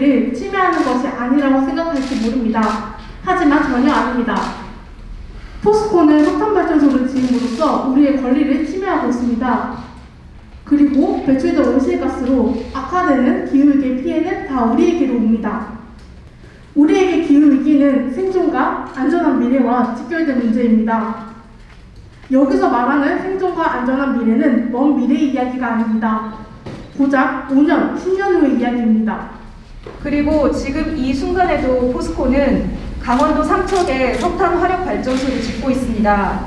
권리를 침해하는 것이 아니라고 생각할지 모릅니다. 하지만 전혀 아닙니다. 포스코는 석탄 발전소를 지음으로써 우리의 권리를 침해하고 있습니다. 그리고 배출된 온실가스로 악화되는 기후위기의 피해는 다 우리에게로 옵니다. 우리에게 기후위기는 생존과 안전한 미래와 직결된 문제입니다. 여기서 말하는 생존과 안전한 미래는 먼 미래 이야기가 아닙니다. 고작 5년, 10년 후의 이야기입니다. 그리고 지금 이 순간에도 포스코는 강원도 삼척에 석탄 화력 발전소를 짓고 있습니다.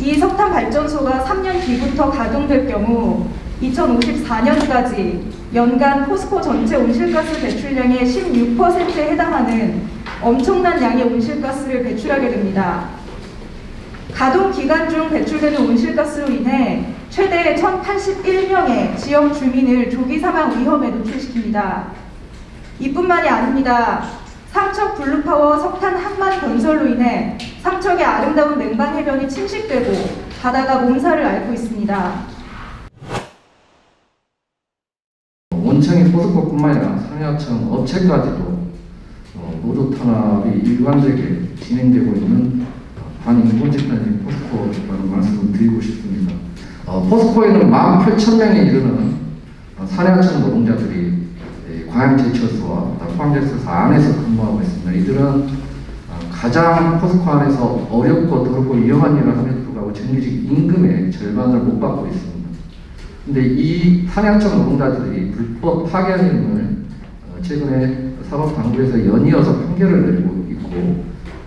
이 석탄 발전소가 3년 뒤부터 가동될 경우 2054년까지 연간 포스코 전체 온실가스 배출량의 16%에 해당하는 엄청난 양의 온실가스를 배출하게 됩니다. 가동 기간 중 배출되는 온실가스로 인해 최대 1,081명의 지역 주민을 조기 사망 위험에 노출시킵니다. 이뿐만이 아닙니다. 삼척 블루파워 석탄 항만 건설로 인해 삼척의 아름다운 냉방 해변이 침식되고 바다가 몸살을 앓고 있습니다. 원청이 포스코뿐만 아니라 상하청 업체까지도 어, 노조 탄압이 일관되게 진행되고 있는 반인권 집단인 포스코라는 말씀을 드리고 싶습니다. 어, 포스코에는 18,000명에 이르는 어, 산하청 노동자들이 예, 광양제철소와 포항제철소 안에서 근무하고 있습니다. 이들은 어, 가장 포스코 안에서 어렵고 더럽고 위험한 일을 함에도 불구하고 정규직 임금의 절반을 못 받고 있습니다. 근데 이 산양청 노동자들이 불법 파견임을 어, 최근에 사법당국에서 연이어서 판결을 내리고 있고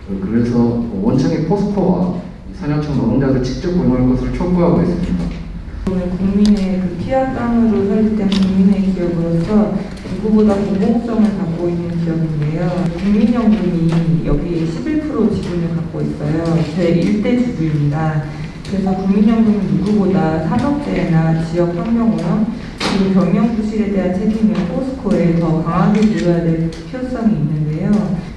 어, 그래서 원청의 포스코와 이 산양청 노동자들 직접 고용할 것을 촉구하고 있습니다. 국민의 그 피와 땀으로 설립된 국민의 기업으로서 누구보다 공공성을 갖고 있는 기업인데요. 국민연금이 여기 11% 지분을 갖고 있어요. 제 1대 주주입니다. 그래서 국민연금은 누구보다 산업재해나 지역환경오염 그리고 경영부실에 대한 책임을 포스코에 더 강하게 물어야 될 필요성이 있는데요.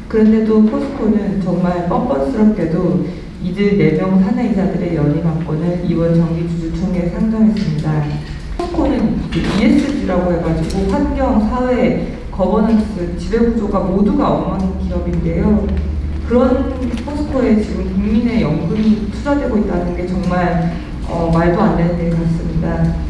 그런데도 포스코는 정말 뻔뻔스럽게도 이들 4명 사내이사들의 연임 안건을 이번 정기주주총회에 상정했습니다. 포스코는 ESG라고 해가지고 환경, 사회, 거버넌스, 지배구조가 모두가 엉망인 기업인데요. 그런 포스코에 지금 국민의 연금이 투자되고 있다는 게 정말 어, 말도 안 되는 일 같습니다.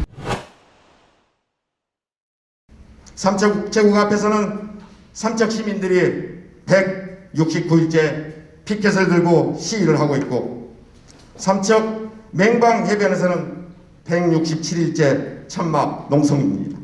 삼척 제국 앞에서는 삼척 시민들이 169일째 피켓을 들고 시위를 하고 있고 삼척 맹방 해변에서는 167일째 천막 농성입니다.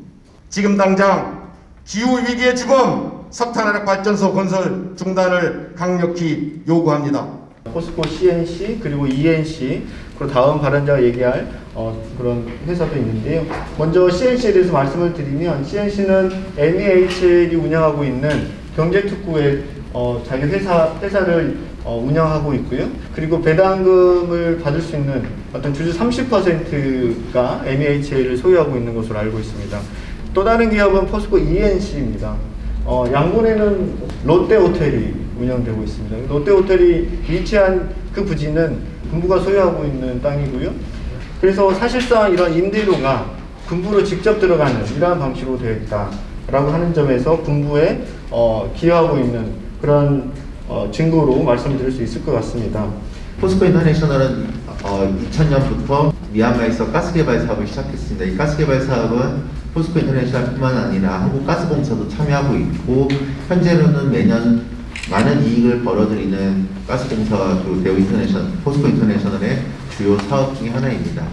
지금 당장 기후 위기의 주범 석탄화력 발전소 건설 중단을 강력히 요구합니다. 포스코 CNC 그리고 ENC 그리고 다음 발언자가 얘기할 어, 그런 회사도 있는데요. 먼저 CNC에 대해서 말씀을 드리면 CNC는 MEHL이 운영하고 있는 경제특구의 어, 자기 회사 회사를 어, 운영하고 있고요. 그리고 배당금을 받을 수 있는 어떤 주주 30%가 MEHL을 소유하고 있는 것으로 알고 있습니다. 또 다른 기업은 포스코 ENC입니다. 어, 양곤에는 롯데호텔이 운영되고 있습니다. 롯데호텔이 위치한 그 부지는 군부가 소유하고 있는 땅이고요. 그래서 사실상 이런 임대료가 군부로 직접 들어가는 이러한 방식으로 되어 있다라고 하는 점에서 군부에 어, 기여하고 있는 그런 어, 증거로 말씀드릴 수 있을 것 같습니다. 포스코 인터내셔널은 어, 2000년부터 미얀마에서 가스 개발 사업을 시작했습니다. 이 가스 개발 사업은 포스코 인터내셔널뿐만 아니라 한국가스공사도 참여하고 있고 현재로는 매년 많은 이익을 벌어들이는 가스공사가 그 대우 인터내셔널, 포스코 인터내셔널의 주요 사업 중의 하나입니다.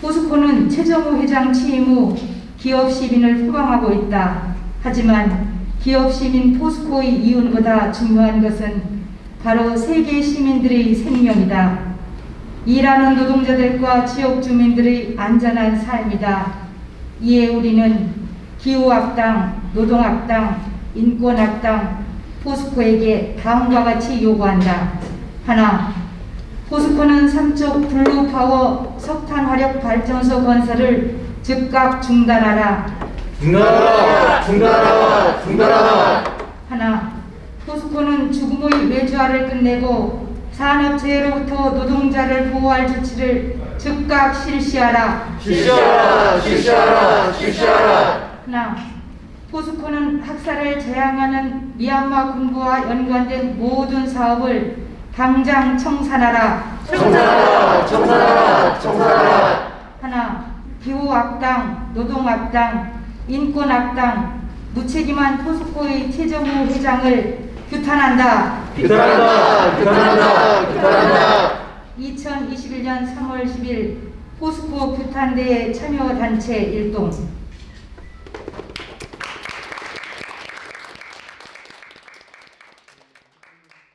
포스코는 최정우 회장 취임 후 기업 시민을 포방하고 있다. 하지만 기업 시민 포스코의 이윤보다 중요한 것은 바로 세계 시민들의 생명이다. 일하는 노동자들과 지역 주민들의 안전한 삶이다. 이에 우리는 기후악당, 노동악당, 인권악당, 포스코에게 다음과 같이 요구한다. 하나, 포스코는 삼척 블루파워 석탄 화력 발전소 건설을 즉각 중단하라. 중단하라! 중단하라! 중단하라! 하나, 포스코는 죽음의 외주화를 끝내고 산업재해로부터 노동자를 보호할 조치를 즉각 실시하라. 실시하라, 실시하라, 실시하라. 하나, 포스코는 학살을 재앙하는 미얀마 군부와 연관된 모든 사업을 당장 청산하라. 청산하라, 청산하라, 청산하라. 하나, 기후 악당, 노동 악당, 인권 악당, 무책임한 포스코의 최정우 회장을 규탄한다. 규탄한다, 규탄한다, 규탄한다. 2021년 3월 10일 포스코 규탄대회 참여 단체 일동